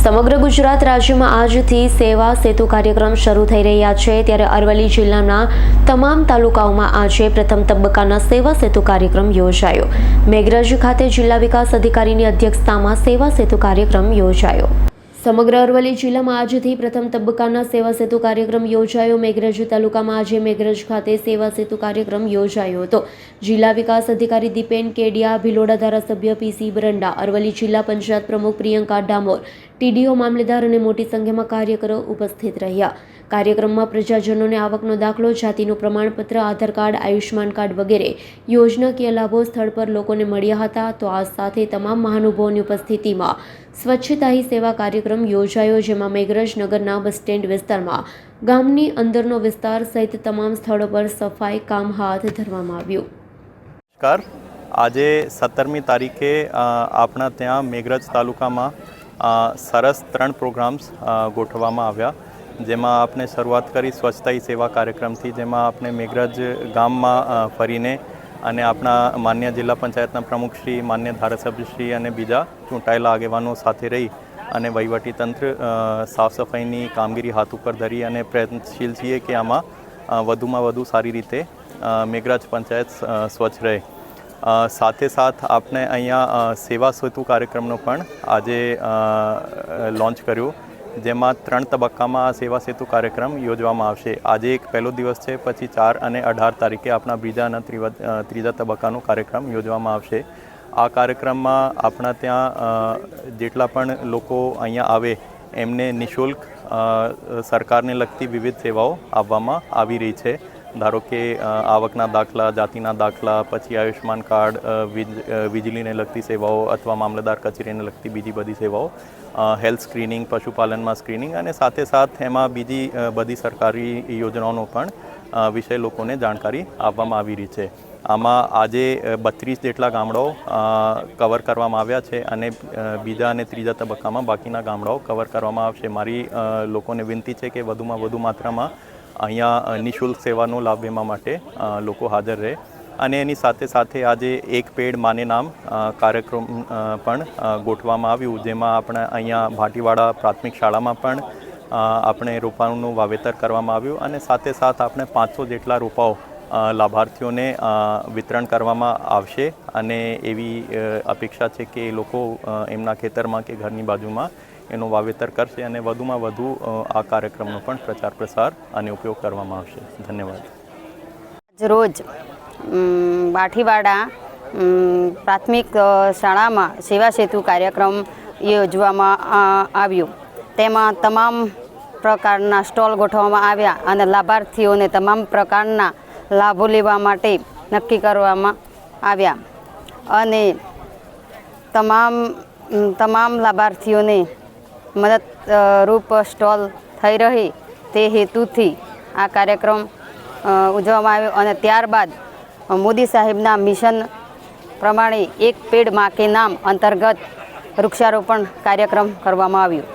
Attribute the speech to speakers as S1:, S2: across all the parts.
S1: સમગ્ર ગુજરાત રાજ્યમાં આજથી સેવા સેતુ કાર્યક્રમ શરૂ થઈ રહ્યા છે. ત્યારે અરવલ્લી જિલ્લાના તમામ તાલુકાઓમાં આજે પ્રથમ તબક્કાના સેવા સેતુ કાર્યક્રમ યોજાયો. મેઘરજ ખાતે જિલ્લા વિકાસ અધિકારીની અધ્યક્ષતામાં સેવા સેતુ કાર્યક્રમ યોજાયો. સમગ્ર અરવલ્લી જિલ્લામાં આજથી પ્રથમ તબક્કાના સેવા સેતુ કાર્યક્રમ યોજાયો. મેઘરજ તાલુકામાં આજે મેઘરજ ખાતે સેવા સેતુ કાર્યક્રમ યોજાયો હતો. જિલ્લા વિકાસ અધિકારી દીપેન કેડિયા, ભિલોડા ધારાસભ્ય પીસી બરંડા, અરવલ્લી જિલ્લા પંચાયત પ્રમુખ પ્રિયંકા ડામોર, ટીડીઓ મામલેદાર અને મોટી સંખ્યામાં કાર્યકરો ઉપસ્થિત રહ્યા. કાર્યક્રમમાં પ્રજાજનોને આવકનો દાખલો, જાતિનું પ્રમાણપત્ર, આધાર કાર્ડ, આયુષ્યમાન કાર્ડ વગેરે યોજનાકીય લાભો સ્થળ પર લોકોને મળ્યા હતા, તો આ સાથે તમામ મહાનુભાવોની ઉપસ્થિતિમાં સ્વચ્છતા હી સેવા કાર્યક્રમ યોજાયો, જેમાં મેઘરજ નગરના બસ સ્ટેન્ડ વિસ્તારમાં ગામની અંદરનો વિસ્તાર સહિત તમામ સ્થળો પર સફાઈ, કામ હાથ ધરવામાં આવ્યું.
S2: નમસ્કાર. આજે સત્તરમી તારીખે આપણા ત્યાં મેઘરજ તાલુકામાં સરસ ત્રણ પ્રોગ્રામ્સ ગોઠવવામાં આવ્યા. જેમાં આપણે શરૂઆત કરી સ્વચ્છતા સેવા કાર્યક્રમથી, જેમાં આપણે મેઘરજ ગામમાં ફરીને અને આપણા માન્ય જિલ્લા પંચાયતના પ્રમુખશ્રી માન્ય ધારાસભ્યશ્રી અને બીજા ચૂંટાયેલા આગેવાનો સાથે રહી અને વહીવટીતંત્ર સાફ સફાઈની કામગીરી હાથ ઉપર ધરી અને પ્રયત્નશીલ છીએ કે આમાં વધુમાં વધુ સારી રીતે મેઘરાજ પંચાયત સ્વચ્છ રહે. સાથે સાથ આપણે અહીંયા સેવા સેતુ કાર્યક્રમનો પણ આજે લોન્ચ કર્યો. જેમાં ત્રણ તબક્કામાં આ સેવા સેતુ કાર્યક્રમ યોજવામાં આવશે. આજે એક પહેલો દિવસ છે, પછી ચાર અને અઢાર તારીખે આપણા બીજા અને ત્રીજા તબક્કાનો કાર્યક્રમ યોજવામાં આવશે. આ કાર્યક્રમમાં આપણા ત્યાં જેટલા પણ લોકો અહીંયા આવે, એમને નિઃશુલ્ક સરકારને લગતી વિવિધ સેવાઓ આપવામાં આવી રહી છે. ધારો કે આવકના દાખલા, જાતિના દાખલા, પછી આયુષ્માન કાર્ડ વીજળીને લગતી સેવાઓ અથવા મામલતદાર કચેરીને લગતી બીજી બધી સેવાઓ હેલ્થ સ્ક્રીનિંગ, પશુપાલનમાં સ્ક્રીનિંગ અને સાથે સાથ એમાં બીજી બધી સરકારી યોજનાઓનો પણ વિષય લોકોને જાણકારી આપવામાં આવી રહી છે. આમાં આજે બત્રીસ જેટલા ગામડાઓ કવર કરવામાં આવ્યા છે અને બીજા અને ત્રીજા તબક્કામાં બાકીના ગામડાઓ કવર કરવામાં આવશે. મારી લોકોને વિનંતી છે કે વધુમાં વધુ માત્રામાં અહીંયા નિઃશુલ્ક સેવાનો લાભ લેવા માટે લોકો હાજર રહે. અને એની સાથે સાથે આજે એક પેડ માને નામ કાર્યક્રમ પણ ગોઠવામાં આવ્યું, જેમાં આપણે અહીંયા ભાટીવાડા પ્રાથમિક શાળામાં પણ આપણે રોપાઓનું વાવેતર કરવામાં આવ્યું. અને સાથે સાથ આપણે પાંચસો જેટલા રોપાઓ લાભાર્થીઓને વિતરણ કરવામાં આવશે અને એવી અપેક્ષા છે કે એ લોકો એમના ખેતરમાં કે ઘરની બાજુમાં એનું વાવેતર કરશે અને વધુમાં વધુ આ કાર્યક્રમનો પણ પ્રચાર, પ્રસાર અને ઉપયોગ કરવામાં આવશે. ધન્યવાદ.
S3: રોજ બાઠીવાડા પ્રાથમિક શાળામાં સેવા સેતુ કાર્યક્રમ યોજવામાં આવ્યો. તેમાં તમામ પ્રકારના સ્ટોલ ગોઠવવામાં આવ્યા અને લાભાર્થીઓને તમામ પ્રકારના લાભો લેવા માટે નક્કી કરવામાં આવ્યા. અને તમામ તમામ લાભાર્થીઓને મદદરૂપ સ્ટોલ થઈ રહે તે હેતુથી આ કાર્યક્રમ ઉજવવામાં આવ્યો. અને ત્યારબાદ મોદી સાહેબના મિશન પ્રમાણે એક પેડમાં કે નામ અંતર્ગત વૃક્ષારોપણ કાર્યક્રમ કરવામાં આવ્યો.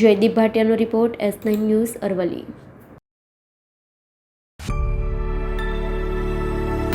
S1: Jaydeep ભાટિયાનો report S nine news Aravalli.